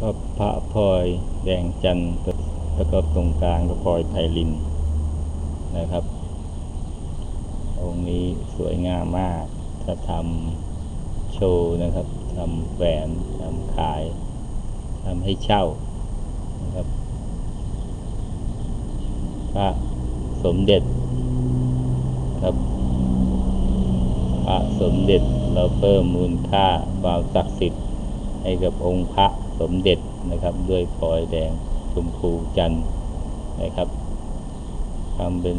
ก็พระพลอยแดงจันทร์แล้วก็ตรงกลางก็พลอยไพลินนะครับ องค์นี้สวยงามมาก ถ้าทำโชว์นะครับทำแหวนทำขายทำให้เช่านะครับ พระสมเด็จครับ พระสมเด็จเราเพิ่มมูลค่าความศักดิ์สิทธิ์ให้กับองค์พระ สมเด็จนะครับ ด้วยพลอยแดงชมพูจันทร์นะครับทำเป็น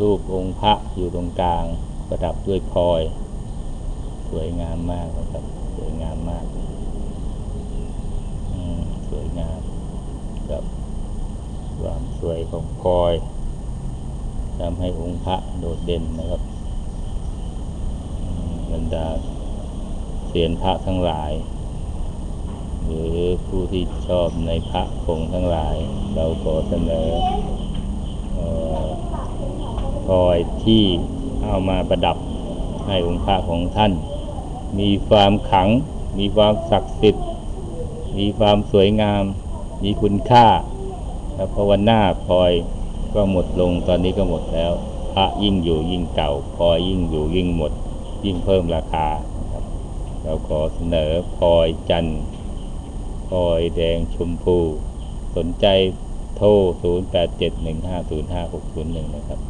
รูปองค์พระอยู่ตรงกลาง ประดับด้วยพลอย สวยงามมากนะครับ สวยงามมากสวยงามครับความสวยของพลอยทำให้องค์พระโดดเด่นนะครับบรรดาเสียนพระทั้งหลาย ที่ชอบในพระผงทั้งหลาย เราขอเสนอเอ่อพลอยที่เอามาประดับให้องค์พระของท่าน มีความขัง มีความศักดิ์สิทธิ์ มีความสวยงาม มีคุณค่าครับเพราะวันหน้าพลอยก็หมดลงตอนนี้ก็หมดแล้ว พระยิ่งอยู่ยิ่งเก่าพลอยยิ่งอยู่ยิ่งหมด ยิ่งเพิ่มราคาครับเราขอเสนอพลอยจันทร์ อยแดงชมพู สนใจโทร 0871505601 นะครับ